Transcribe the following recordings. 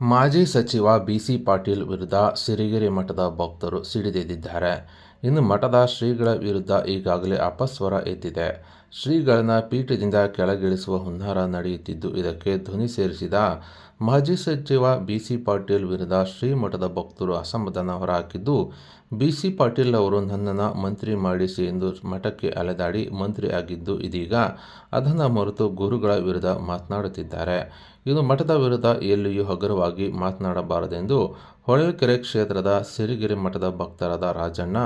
ಮಾಜಿ ಸಚಿವ ಬಿಸಿ ಪಾಟೀಲ್ ವಿರುದ್ಧ ಸಿರಿಗೆರೆ ಮಠದ ಭಕ್ತರು ಸಿಡಿದೆದ್ದಿದ್ದಾರೆ. ಇನ್ನು ಮಠದ ಶ್ರೀಗಳ ವಿರುದ್ಧ ಈಗಾಗಲೇ ಅಪಸ್ವರ ಎದ್ದಿದೆ. ಶ್ರೀಗಳನ್ನ ಪೀಠದಿಂದ ಕೆಳಗಿಳಿಸುವ ಹುನ್ನಾರ ನಡೆಯುತ್ತಿದ್ದು, ಇದಕ್ಕೆ ಧ್ವನಿ ಸೇರಿಸಿದ ಮಾಜಿ ಸಚಿವ ಬಿಸಿ ಪಾಟೀಲ್ ವಿರುದ್ಧ ಶ್ರೀಮಠದ ಭಕ್ತರು ಅಸಮಾಧಾನ ಹೊರಹಾಕಿದ್ದು, ಬಿಸಿ ಪಾಟೀಲ್ ಅವರು ನನ್ನನ್ನು ಮಂತ್ರಿ ಮಾಡಿಸಿ ಎಂದು ಮಠಕ್ಕೆ ಅಲೆದಾಡಿ ಮಂತ್ರಿ ಆಗಿದ್ದು, ಇದೀಗ ಅದನ್ನು ಮರೆತು ಗುರುಗಳ ವಿರುದ್ಧ ಮಾತನಾಡುತ್ತಿದ್ದಾರೆ. ಇದು ಮಠದ ವಿರುದ್ಧ ಎಲ್ಲಿಯೂ ಹಗುರವಾಗಿ ಮಾತನಾಡಬಾರದೆಂದು ಹೊಳಲ್ಕೆರೆ ಕ್ಷೇತ್ರದ ಸಿರಿಗೆರೆ ಮಠದ ಭಕ್ತರಾದ ರಾಜಣ್ಣ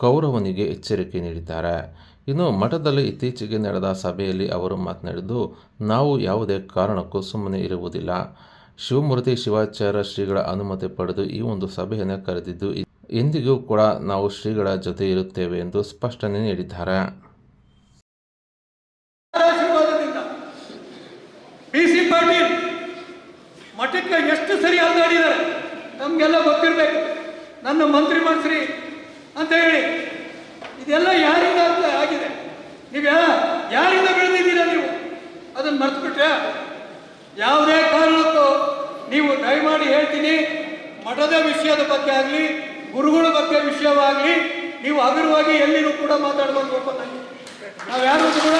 ಕೌರವನಿಗೆ ಎಚ್ಚರಿಕೆ ನೀಡಿದ್ದಾರೆ. ಇನ್ನು ಮಠದಲ್ಲಿ ಇತ್ತೀಚೆಗೆ ನಡೆದ ಸಭೆಯಲ್ಲಿ ಅವರು ಮಾತನಾಡಿದ್ದು, ನಾವು ಯಾವುದೇ ಕಾರಣಕ್ಕೂ ಸುಮ್ಮನೆ ಇರುವುದಿಲ್ಲ. ಶಿವಮೂರ್ತಿ ಶಿವಾಚಾರ್ಯ ಶ್ರೀಗಳ ಅನುಮತಿ ಪಡೆದು ಈ ಒಂದು ಸಭೆಯನ್ನು ಕರೆದಿದ್ದು ಎಂದಿಗೂ ಕೂಡ ನಾವು ಶ್ರೀಗಳ ಜೊತೆ ಇರುತ್ತೇವೆ ಎಂದು ಸ್ಪಷ್ಟನೆ ನೀಡಿದ್ದಾರೆ. ಮಠಕ್ಕೆ ಎಷ್ಟು ಸರಿ ಅಲ್ದಾಡಿದ್ದಾರೆ ನಮಗೆಲ್ಲ ಗೊತ್ತಿರಬೇಕು. ನನ್ನ ಮಂತ್ರಿ ಮಂತ್ರಿ ಅಂತ ಹೇಳಿ. ಇದೆಲ್ಲ ಯಾರಿಂದ ಅಂತ ಆಗಿದೆ. ನೀವು ಯಾರಿಂದ ಬೆಳೆದಿದ್ದೀರಾ ನೀವು? ಅದನ್ನು ಮರೆತುಬಿಟ್ರೆ ಯಾವುದೇ ಕಾರಣಕ್ಕೂ ನೀವು ದಯಮಾಡಿ ಹೇಳ್ತೀನಿ, ಮಠದ ವಿಷಯದ ಬಗ್ಗೆ ಆಗಲಿ, ಗುರುಗಳ ಬಗ್ಗೆ ವಿಷಯವಾಗಲಿ, ನೀವು ಹಗುರವಾಗಿ ಎಲ್ಲಿನೂ ಕೂಡ ಮಾತಾಡಬಾರ್ದು ನನಗೆ ನಾವು ಯಾರು ಕೂಡ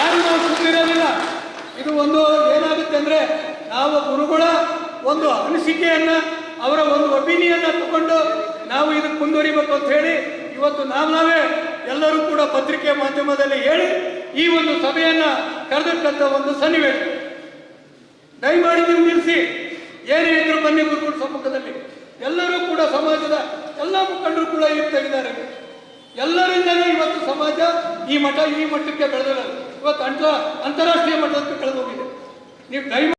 ಯಾರು ನಾವು ಸುತ್ತಿರೋದಿಲ್ಲ ಇದು ಒಂದು ಏನಾಗುತ್ತೆ ಅಂದರೆ, ನಾವು ಗುರುಗಳ ಒಂದು ಅನಿಸಿಕೆಯನ್ನ, ಅವರ ಒಂದು ಒಪಿನಿಯನ್ನ ತಗೊಂಡು ನಾವು ಇದಕ್ಕೆ ಮುಂದುವರಿಬೇಕು ಅಂತ ಹೇಳಿ ಇವತ್ತು ನಾವು ನಾವೇ ಎಲ್ಲರೂ ಕೂಡ ಪತ್ರಿಕೆ ಮಾಧ್ಯಮದಲ್ಲಿ ಹೇಳಿ ಈ ಒಂದು ಸಭೆಯನ್ನ ಕರೆದಿಟ್ಟಂತ ಒಂದು ಸನ್ನಿವೇಶ. ದಯಮಾಡಿ ನೀವು ನಿಲ್ಲಿಸಿ ಏನೇ ಇದ್ರು ಬನ್ನಿ ಗುರುಗಳ ಸಮ್ಮುಖದಲ್ಲಿ. ಎಲ್ಲರೂ ಕೂಡ ಸಮಾಜದ ಎಲ್ಲ ಮುಖಂಡರು ಕೂಡ ಇಲ್ಲಿ ತೆಗೆದಾರೆ ಎಲ್ಲರಿಂದಲೇ ಇವತ್ತು ಸಮಾಜ ಈ ಮಠ ಈ ಮಟ್ಟಕ್ಕೆ ಬೆಳೆದಿರೋದು. ಇವತ್ತು ಅಂತ ಅಂತಾರಾಷ್ಟ್ರೀಯ ಮಟ್ಟಕ್ಕೆ ಹೋಗಿದೆ ನೀವು ದಯಮಾಡಿ